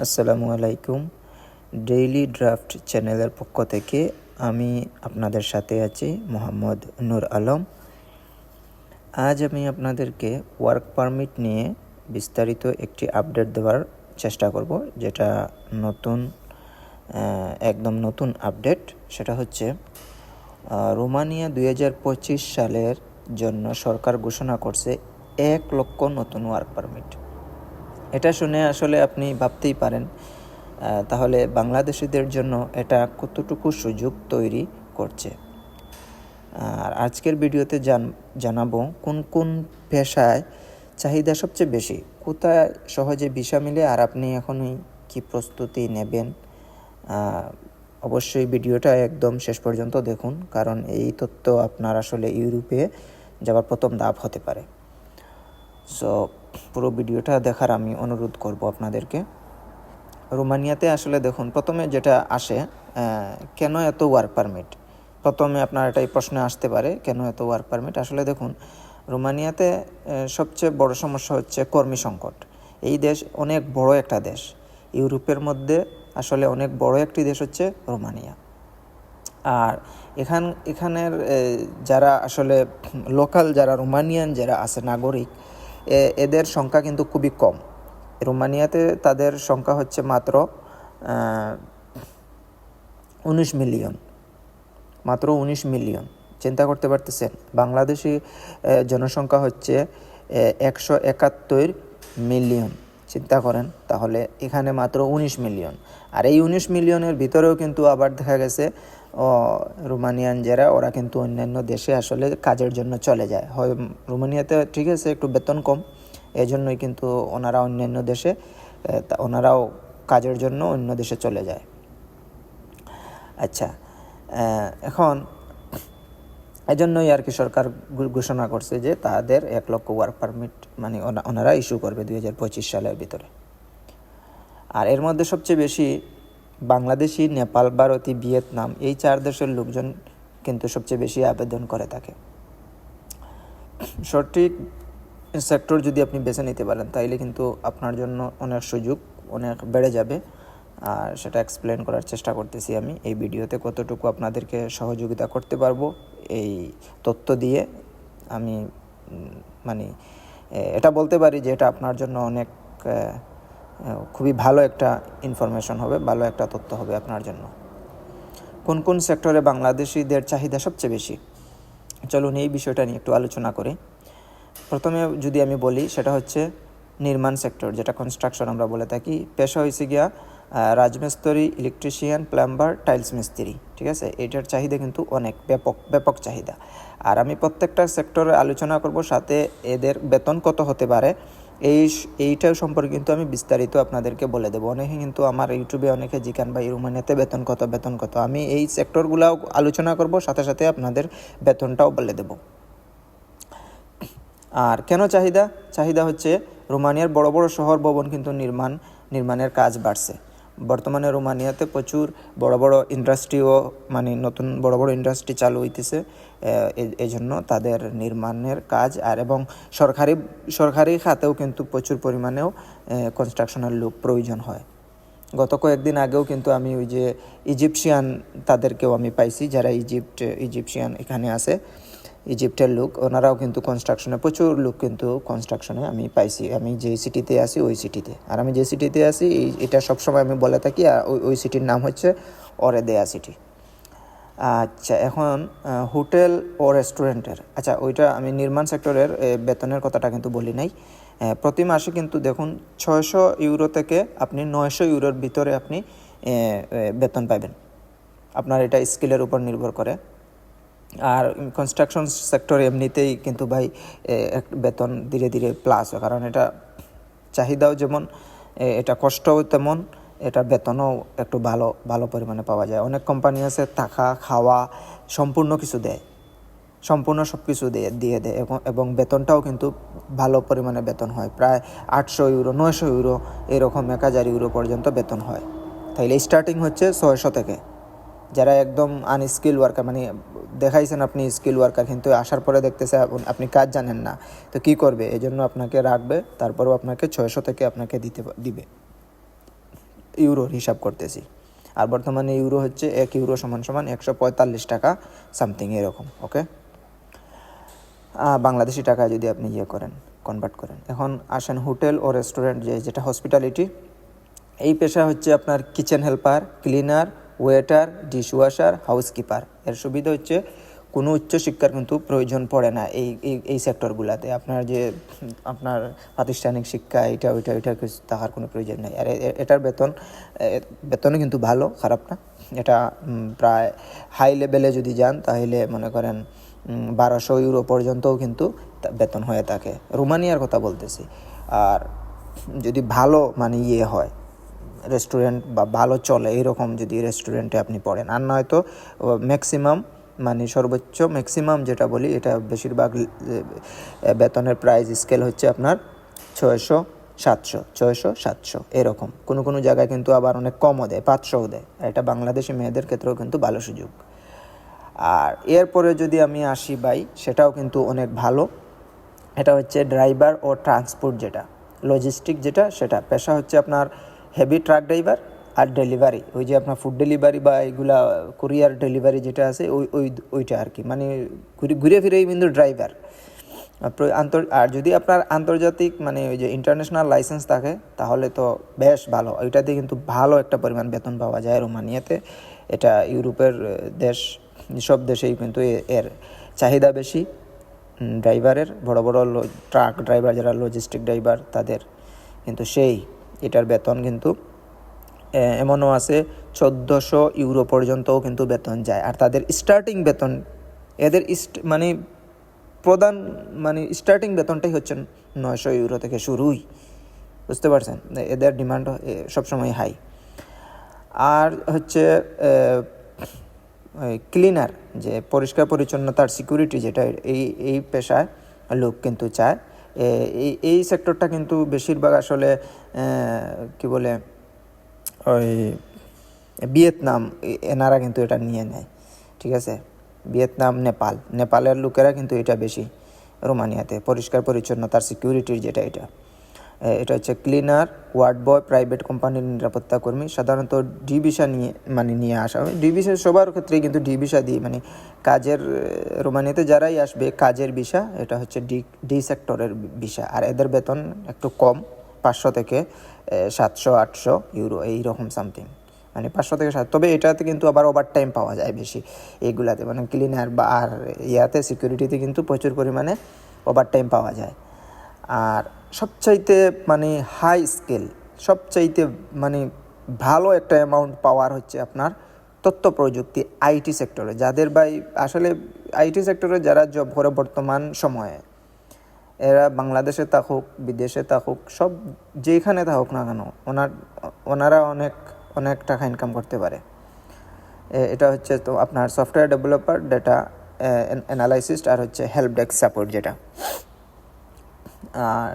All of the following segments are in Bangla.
আসসালামু আলাইকুম। ডেইলি ড্রাফট চ্যানেলের পক্ষ থেকে আমি আপনাদের সাথে আছি মোহাম্মদ নূর আলম। আজ আমি আপনাদেরকে ওয়ার্ক পারমিট নিয়ে বিস্তারিত একটি আপডেট দেওয়ার চেষ্টা করব, যেটা নতুন একদম নতুন আপডেট সেটা হচ্ছে রোমানিয়া দু হাজার পঁচিশ সালের জন্য সরকার ঘোষণা করছে এক লক্ষ নতুন ওয়ার্ক পারমিট এটা শুনে আসলে আপনি ভাবতেই পারেন তাহলে বাংলাদেশিদের জন্য এটা কতটুকু সুযোগ তৈরি করছে। আর আজকের ভিডিওতে জান, জানাব কোন কোন পেশায় চাহিদা সবচেয়ে বেশি, কোথায় সহজে ভিসা মিলে আর আপনি এখনই কি প্রস্তুতি নেবেন। অবশ্যই ভিডিওটা একদম শেষ পর্যন্ত দেখুন, কারণ এই তথ্য আপনার আসলে ইউরোপে যাওয়ার প্রথম ধাপ হতে পারে। সো পুরো ভিডিওটা দেখার আমি অনুরোধ করব আপনাদেরকে। রোমানিয়াতে আসলে দেখুন, প্রথমে যেটা আসে কেন এত ওয়ার্ক পারমিট প্রথমে আপনার এটাই প্রশ্ন আসতে পারে, কেন এত ওয়ার্ক পারমিট আসলে দেখুন, রোমানিয়াতে সবচেয়ে বড় সমস্যা হচ্ছে কর্মী সংকট। এই দেশ অনেক বড় একটা দেশ। ইউরোপের মধ্যে আসলে অনেক বড় একটি দেশ হচ্ছে রোমানিয়া। আর এখান, এখানের যারা আসলে লোকাল যারা রোমানিয়ান, যারা আছে, নাগরিক এদের সংখ্যা কিন্তু খুবই কম। রোমানিয়াতে তাদের সংখ্যা হচ্ছে মাত্র উনিশ মিলিয়ন। মাত্র উনিশ মিলিয়ন। চিন্তা করতে পারতেছেন, বাংলাদেশি জনসংখ্যা হচ্ছে একশো একাত্তর মিলিয়ন। চিন্তা করেন, তাহলে এখানে মাত্র উনিশ মিলিয়ন। আর এই উনিশ মিলিয়নের ভিতরেও কিন্তু আবার দেখা গেছে রোমানিয়ান যারা, ওরা কিন্তু অন্যান্য দেশে আসলে কাজের জন্য চলে যায়। হয় রোমানিয়াতে ঠিক আছে, একটু বেতন কম এই জন্যই কিন্তু ওনারা অন্যান্য দেশে ওনারাও কাজের জন্য অন্য দেশে চলে যায়। আচ্ছা এখন এজন্যই আর কি সরকার ঘোষণা করছে যে তাদের এক লক্ষ ওয়ার্ক পারমিট মানে ওনা- ওনারা ইস্যু করবে দুই হাজার পঁচিশ সালের ভিতরে। আর এর মধ্যে সবচেয়ে বেশি বাংলাদেশি, নেপাল, ভারতী, ভিয়েতনাম এই চার দেশের লোকজন কিন্তু সবচেয়ে বেশি আবেদন করে থাকে। সঠিক সেক্টর যদি আপনি বেছে নিতে পারেন, তাইলে কিন্তু আপনার জন্য অনেক সুযোগ, অনেক বেড়ে যাবে। আর সেটা এক্সপ্লেন করার চেষ্টা করতেছি আমি। এই ভিডিওতে কতটুকু আপনাদেরকে সহযোগিতা করতে পারব, এই তথ্য দিয়ে আমি মানে এটা বলতে পারি যে এটা আপনার জন্য অনেক খুবই ভালো একটা ইনফরমেশন হবে, ভালো একটা তথ্য হবে আপনার জন্য। কোন কোন সেক্টরে বাংলাদেশিদের চাহিদা সবচেয়ে বেশি? চলুন এই বিষয়টা নিয়ে একটু আলোচনা করি। প্রথমে যদি আমি বলি, সেটা হচ্ছে নির্মাণ সেক্টর যেটা কনস্ট্রাকশন আমরা বলে থাকি। পেশা হয়েছে গিয়া রাজমিস্ত্রি ইলেকট্রিশিয়ান প্লাম্বার টাইলস মিস্ত্রি, ঠিক আছে? এটার চাহিদা কিন্তু অনেক, ব্যাপক ব্যাপক চাহিদা। আর আমি প্রত্যেকটা সেক্টরে আলোচনা করব, সাথে এদের বেতন কত হতে পারে এই এইটা সম্পর্কে কিন্তু আমি বিস্তারিত আপনাদেরকে বলে দেবো। অনেকে কিন্তু আমার ইউটিউবে অনেকে জিকান ভাই রুমানিয়াতে বেতন কত বেতন কত, আমি এই সেক্টরগুলাও আলোচনা করব, সাথে সাথে আপনাদের বেতনটাও বলে দেব। আর কেন চাহিদা? চাহিদা হচ্ছে রোমানিয়ার বড় বড় শহর ভবন কিন্তু নির্মাণ, নির্মাণের কাজ বাড়ছে। বর্তমানে রোমানিয়াতে প্রচুর বড় বড় ইন্ডাস্ট্রিও মানে নতুন বড় বড় ইন্ডাস্ট্রি চালু হইতেছে এই জন্য তাদের নির্মাণের কাজ আর এবং সরকারি সরকারি খাতেও কিন্তু প্রচুর পরিমাণেও কনস্ট্রাকশনের লোক প্রয়োজন হয়। গত কয়েকদিন আগেও কিন্তু আমি ওই যে ইজিপশিয়ান তাদেরকেও আমি পাইছি, যারা ইজিপ্ট ইজিপশিয়ান এখানে আছে। ইজিপ্টের লোক ওনারাও কিন্তু কনস্ট্রাকশনে প্রচুর লোক কিন্তু কনস্ট্রাকশনে আমি পাইছি। আমি যে সিটিতে আসি ওই সিটিতে আর আমি যে সিটিতে আসি এই- এটা সবসময় আমি বলে থাকি, আর ওই ওই সিটির নাম হচ্ছে অরেদেয়া সিটি আচ্ছা এখন হোটেল ও রেস্টুরেন্টের আচ্ছা ওইটা আমি নির্মাণ সেক্টরের বেতনের কথাটা কিন্তু বলি নাই। প্রতি মাসে কিন্তু দেখুন, ছয়শো ইউরো থেকে আপনি নয়শো ইউরোর ভিতরে আপনি বেতন পাবেন আপনার এটা স্কিলের উপর নির্ভর করে। আর কনস্ট্রাকশন সেক্টরে এমনিতেই কিন্তু ভাই বেতন ধীরে ধীরে প্লাস হয়। কারণ এটা চাহিদাও যেমন এটা কষ্টও তেমন, এটা বেতনও একটু ভালো ভালো পরিমাণে পাওয়া যায়। অনেক কোম্পানি আছে, থাকা, খাওয়া সম্পূর্ণ কিছু দেয়। সম্পূর্ণ সব কিছু দিয়ে দিয়ে দেয়। এবং এবং বেতনটাও কিন্তু ভালো পরিমাণে বেতন হয়। প্রায় আটশো ইউরো, নয়শো ইউরো এরকম এক হাজার ইউরো পর্যন্ত বেতন হয়। তাইলে স্টার্টিং হচ্ছে ছয়শো থেকে। যারা একদম আনস্কিল ওয়ার্কার মানে দেখাইছেন আপনি স্কিল ওয়ার্কার কিন্তু আসার পরে দেখতেছে আপনি কাজ জানেন না, তো কি করবে? এই জন্য আপনাকে রাখবে, তারপরেও আপনাকে ছয়শো থেকে আপনাকে দিতে দিবে। ইউরোর হিসাব করতেছি। আর বর্তমানে ইউরো হচ্ছে এক ইউরো সমান সমান একশো পঁয়তাল্লিশ টাকা সামথিং এরকম ওকে বাংলাদেশি টাকা যদি আপনি ইয়ে করেন কনভার্ট করেন। এখন আসেন হোটেল ও রেস্টুরেন্ট যে, যেটা হসপিটালিটি এই পেশা হচ্ছে আপনার kitchen helper cleaner waiter, dishwasher, housekeeper. এর সুবিধা হচ্ছে কোনো উচ্চশিক্ষার কিন্তু প্রয়োজন পড়ে না এই এই সেক্টরগুলোতে। আপনার যে, আপনার প্রাতিষ্ঠানিক শিক্ষা, এটা, ওইটা ওইটা কিছু তাহার কোনো প্রয়োজন নেই। আর এটার বেতন বেতনও কিন্তু ভালো, খারাপ না। এটা প্রায় হাই লেভেলে যদি যান, তাহলে মনে করেন বারোশো ইউরো পর্যন্তও কিন্তু বেতন হয়ে থাকে। রোমানিয়ার কথা বলতেছি। আর যদি ভালো মানে ইয়ে হয় রেস্টুরেন্ট বা ভালো চলে এরকম যদি রেস্টুরেন্টে আপনি পড়েন। আর নয়তো ম্যাক্সিমাম মানে সর্বোচ্চ ম্যাক্সিমাম যেটা বলি, এটা বেশিরভাগ বেতনের প্রাইস স্কেল হচ্ছে আপনার ছয়শো, সাতশো ছয়শো, সাতশো, এরকম। কোনো কোনো জায়গায় কিন্তু আবার অনেক কমও দেয়, পাঁচশোও দেয়। এটা বাংলাদেশি মেয়েদের ক্ষেত্রেও কিন্তু ভালো সুযোগ। আর এরপরে যদি আমি আসি বাই সেটাও কিন্তু অনেক ভালো। এটা হচ্ছে ড্রাইভার ও ট্রান্সপোর্ট যেটা লজিস্টিক যেটা, সেটা। পেশা হচ্ছে আপনার হেভি ট্রাক ড্রাইভার আর ডেলিভারি ওই যে আপনার ফুড ডেলিভারি বা এগুলা কুরিয়ার ডেলিভারি যেটা আছে, ওই ওই, ওইটা আর কি। মানে ঘুরে ফিরেই কিন্তু ড্রাইভার আর যদি আপনার আন্তর্জাতিক মানে ওই যে ইন্টারন্যাশনাল লাইসেন্স থাকে, তাহলে তো বেশ ভালো। ওইটাতে কিন্তু ভালো একটা পরিমাণ বেতন পাওয়া যায় রোমানিয়াতে। এটা ইউরোপের দেশ, সব দেশেই কিন্তু এর চাহিদা বেশি। ড্রাইভারের বড় বড় ট্রাক ড্রাইভার যারা লজিস্টিক ড্রাইভার তাদের কিন্তু সেই এটার বেতন কিন্তু এমনও আছে, চোদ্দোশো ইউরো পর্যন্তও কিন্তু বেতন যায়। আর তাদের স্টার্টিং বেতন, এদের ইস্ট মানে প্রধান মানে স্টার্টিং বেতনটাই হচ্ছে নয়শো ইউরো থেকে শুরুই। বুঝতে পারছেন? এদের ডিমান্ড সবসময় হাই আর হচ্ছে ক্লিনার যে পরিষ্কার পরিচ্ছন্নতার সিকিউরিটি যেটা, এই এই পেশায় লোক কিন্তু চায়। এই এই সেক্টরটা কিন্তু বেশিরভাগ আসলে কি বলে, ওই ভিয়েতনাম এনারা কিন্তু এটা নিয়ে নেয়, ঠিক আছে? ভিয়েতনাম, নেপাল, নেপালের লোকেরা কিন্তু এটা বেশি, রোমানিয়াতে, পরিষ্কার পরিচ্ছন্নতার সিকিউরিটির যেটা এটা। এটা হচ্ছে ক্লিনার ওয়ার্ড বয় প্রাইভেট কোম্পানির নিরাপত্তা কর্মী। সাধারণত ডি ভিসা নিয়ে মানে নিয়ে আসা হয়। ডি ভিসা সবার ক্ষেত্রেই কিন্তু ডি ভিসা দিয়ে মানে কাজের রোমানিয়াতে যারাই আসবে, কাজের ভিসা এটা হচ্ছে ডি ডি সেক্টরের ভিসা আর এদের বেতন একটু কম, পাঁচশো থেকে সাতশো, আটশো ইউরো এইরকম সামথিং মানে পাঁচশো থেকে সাত, তবে এটাতে কিন্তু আবার ওভার টাইম পাওয়া যায় বেশি এইগুলাতে। মানে ক্লিনার বা, আর ইয়াতে সিকিউরিটিতে কিন্তু প্রচুর পরিমাণে ওভার টাইম পাওয়া যায়। আর সবচাইতে মানে হাই স্কেল সবচাইতে মানে ভালো একটা অ্যামাউন্ট পাওয়ার হচ্ছে আপনার তথ্য প্রযুক্তি আইটি সেক্টরে যাদের ভাই আসলে আইটি সেক্টরে যারা জব করে বর্তমান সময়ে, এরা বাংলাদেশে থাকুক, বিদেশে থাকুক, সব যেখানে থাকুক না কেন, ওনার, ওনারা অনেক অনেক টাকা ইনকাম করতে পারে। এটা হচ্ছে তো আপনার সফটওয়্যার ডেভেলপার ডেটা অ্যানালাইসিস্ট আর হচ্ছে হেল্প ডেস্ক সাপোর্ট যেটা। আর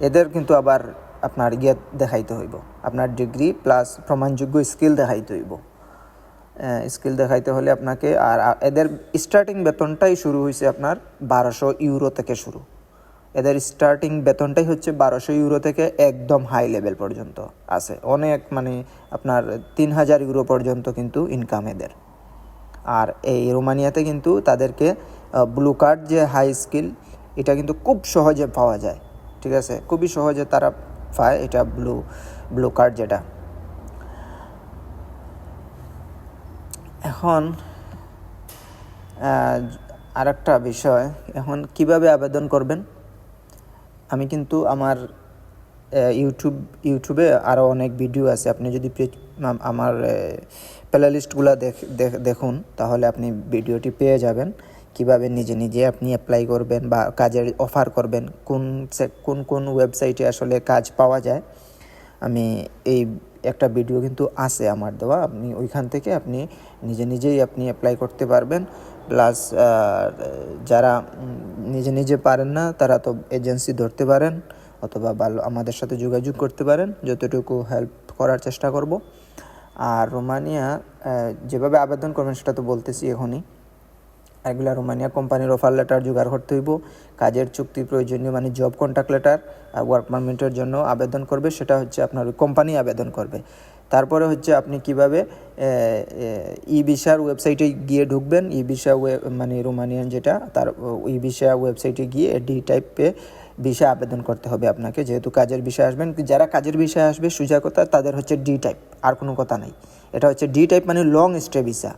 এদের কিন্তু আবার আপনার ইয়ে দেখাইতে হইব। আপনার ডিগ্রি প্লাস প্রমাণযোগ্য স্কিল দেখাইতে হইব। স্কিল দেখাইতে হলে আপনাকে আর এদের স্টার্টিং বেতনটাই শুরু হয়েছে আপনার বারোশো ইউরো থেকে শুরু। এদের স্টার্টিং বেতনটাই হচ্ছে বারোশো ইউরো থেকে একদম হাই লেভেল পর্যন্ত আছে। অনেক মানে আপনার তিন হাজার ইউরো পর্যন্ত কিন্তু ইনকাম এদের। আর এই রোমানিয়াতে কিন্তু তাদেরকে ব্লু কার্ড যে হাই স্কিল এটা কিন্তু খুব সহজে পাওয়া যায়। ঠিক আছে? খুবই সহজে তারা পায় এটা ব্লু ব্লু কার্ড যেটা। এখন আর একটা বিষয়, এখন কীভাবে আবেদন করবেন? আমি কিন্তু আমার ইউটিউব ইউটিউবে আরও অনেক ভিডিও আছে। আপনি যদি আমার প্লে লিস্টগুলো দেখুন, তাহলে আপনি ভিডিওটি পেয়ে যাবেন। কীভাবে নিজে নিজে আপনি অ্যাপ্লাই করবেন বা কাজের অফার করবেন, কোন কোন কোন ওয়েবসাইটে আসলে কাজ পাওয়া যায়, আমি এই একটা ভিডিও কিন্তু আছে আমার দেওয়া। আপনি ওইখান থেকে আপনি নিজে নিজেই আপনি অ্যাপ্লাই করতে পারবেন। প্লাস যারা নিজে নিজে পারেন না, তারা তো এজেন্সি ধরতে পারেন অথবা ভালো আমাদের সাথে যোগাযোগ করতে পারেন, যতটুকু হেল্প করার চেষ্টা করব। আর রোমানিয়া যেভাবে আবেদন করবেন সেটা তো বলতেছি এখনই। এগুলা রোমানিয়া কোম্পানির অফার লেটার জোগাড় করতে হইব। কাজের চুক্তি প্রয়োজনীয় মানে জব কন্ট্যাক্ট লেটার আর ওয়ার্ক পারমিটের জন্য আবেদন করবে, সেটা হচ্ছে আপনার কোম্পানি আবেদন করবে। তারপরে হচ্ছে আপনি কীভাবে ই ভিসার ওয়েবসাইটে গিয়ে ঢুকবেন? ই ভিসা মানে রোমানিয়ান যেটা, তার ই ভিসা ওয়েবসাইটে গিয়ে ডি টাইপে ভিসা আবেদন করতে হবে আপনাকে। যেহেতু কাজের বিষয় আসবেন, যারা কাজের বিষয়ে আসবে সোজা কথা তাদের হচ্ছে ডি টাইপ আর কোনো কথা নাই। এটা হচ্ছে ডি টাইপ মানে লং স্টে ভিসা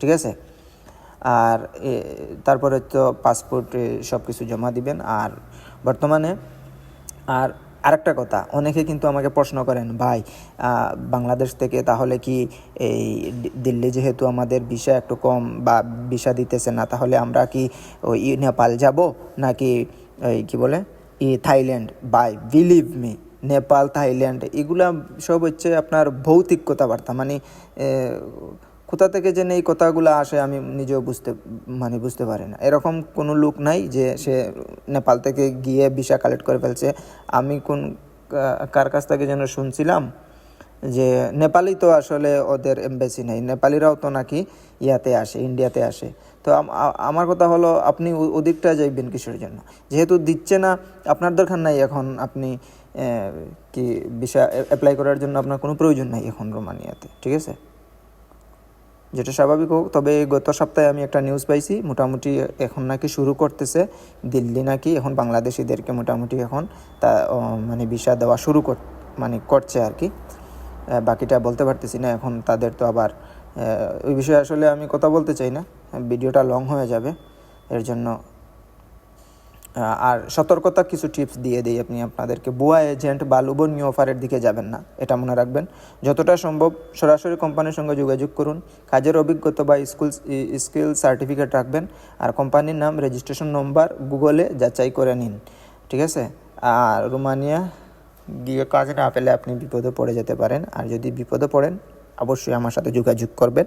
ঠিক আছে? আর তারপরে তো পাসপোর্ট সব কিছু জমা দিবেন। আর বর্তমানে, আর আরেকটা কথা, অনেকে কিন্তু আমাকে প্রশ্ন করেন, ভাই বাংলাদেশ থেকে তাহলে কি এই দিল্লি যেহেতু আমাদের ভিসা একটু কম বা ভিসা দিতেছে না, তাহলে আমরা কি ওই নেপাল যাব? নাকি এই কি বলে? ই Thailand? By believe me Nepal, Thailand, এগুলা সব হচ্ছে আপনার ভৌতিক কথাবার্তা। মানে কোথা থেকে যে এই কথাগুলো আসে আমি নিজেও বুঝতে মানে বুঝতে পারি না। এরকম কোনো লোক নাই যে সে নেপাল থেকে গিয়ে ভিসা কালেক্ট করে ফেলছে। আমি কোন কার কাছ থেকে যেন শুনছিলাম যে নেপালি তো আসলে ওদের এমবেসি নেই। নেপালিরাও তো নাকি ইয়াতে আসে, ইন্ডিয়াতে আসে। তো আমার কথা হলো আপনি ওদিকটা যাইবেন কিসের জন্য? যেহেতু দিচ্ছে না, আপনার দরকার নাই এখন আপনি কি ভিসা অ্যাপ্লাই করার জন্য আপনার কোনো প্রয়োজন নাই এখন রোমানিয়াতে, ঠিক আছে? যেটা স্বাভাবিক হোক। তবে গত সপ্তাহে আমি একটা নিউজ পাইছি, মোটামুটি এখন নাকি শুরু করতেছে। দিল্লি নাকি এখন বাংলাদেশিদেরকে মোটামুটি এখন তা মানে ভিসা দেওয়া শুরু কর মানে করছে আর কি। বাকিটা বলতে পারতেছি না, এখন তাদের তো আবার ওই বিষয়ে আসলে আমি কথা বলতে চাই না। ভিডিওটা লং হয়ে যাবে, এর জন্য আর সতর্কতা কিছু টিপস দিয়ে দিই আপনি আপনাদেরকে। বুয়া এজেন্ট বা লোভনীয় অফারের দিকে যাবেন না, এটা মনে রাখবেন। যতটা সম্ভব সরাসরি কোম্পানির সঙ্গে যোগাযোগ করুন, কাজের অভিজ্ঞতা বা স্কুল স্কিল সার্টিফিকেট রাখবেন, আর কোম্পানির নাম, রেজিস্ট্রেশন নম্বর গুগলে যাচাই করে নিন, ঠিক আছে? আর রোমানিয়া গিয়ে কাজ না পেলে আপনি বিপদে পড়ে যেতে পারেন, আর যদি বিপদে পড়েন, অবশ্যই আমার সাথে যোগাযোগ করবেন।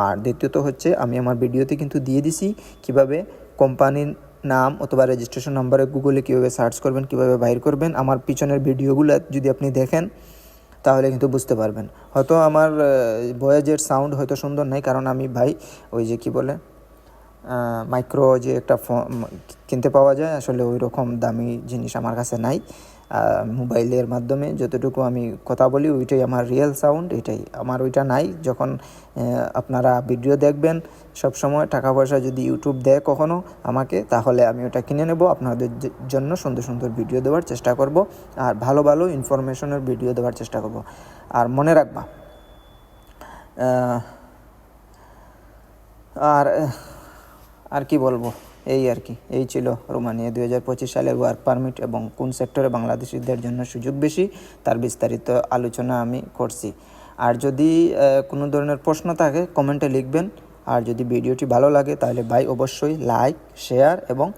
আর দ্বিতীয়ত হচ্ছে, আমি আমার ভিডিওতে কিন্তু দিয়ে দিছি কীভাবে কোম্পানির নাম অথবা রেজিস্ট্রেশন নাম্বারে গুগলে কীভাবে সার্চ করবেন, কীভাবে বাইর করবেন, আমার পিছনের ভিডিওগুলো যদি আপনি দেখেন, তাহলে কিন্তু বুঝতে পারবেন। হয়তো আমার ভয়েজের সাউন্ড হয়তো সুন্দর নাই, কারণ আমি ভাই, ওই যে কি বলে মাইক্রো যে একটা কিনতে পাওয়া যায়, আসলে ওই রকম দামি জিনিস আমার কাছে নাই। মোবাইলের মাধ্যমে যতটুকু আমি কথা বলি, ওইটাই আমার রিয়েল সাউন্ড এটাই। আমার ওইটা নাই। যখন আপনারা ভিডিও দেখবেন সব সময় টাকা পয়সা যদি ইউটিউব দেয় কখনো আমাকে, তাহলে আমি ওটা কিনে নেব। আপনাদের জন্য সুন্দর সুন্দর ভিডিও দেওয়ার চেষ্টা করব। আর ভালো ভালো ইনফরমেশনের ভিডিও দেওয়ার চেষ্টা করব। আর মনে রাখবা আর আর কি বলব? এই আর কি। এই ছিল রোমানিয়া। দুই হাজার পঁচিশ সালের ওয়ার্ক পারমিট এবং কোন সেক্টরে বাংলাদেশিদের জন্য সুযোগ বেশি, তার বিস্তারিত আলোচনা আমি করছি। আর যদি কোনো ধরনের প্রশ্ন থাকে কমেন্টে লিখবেন। আর যদি ভিডিওটি ভালো লাগে, তাহলে ভাই অবশ্যই লাইক শেয়ার এবং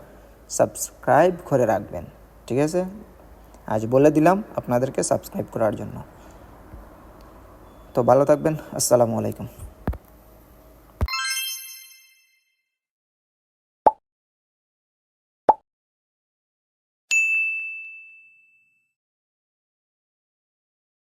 সাবস্ক্রাইব করে রাখবেন। ঠিক আছে? আজ বলে দিলাম আপনাদেরকে সাবস্ক্রাইব করার জন্য। তো ভালো থাকবেন। আসসালামু আলাইকুম।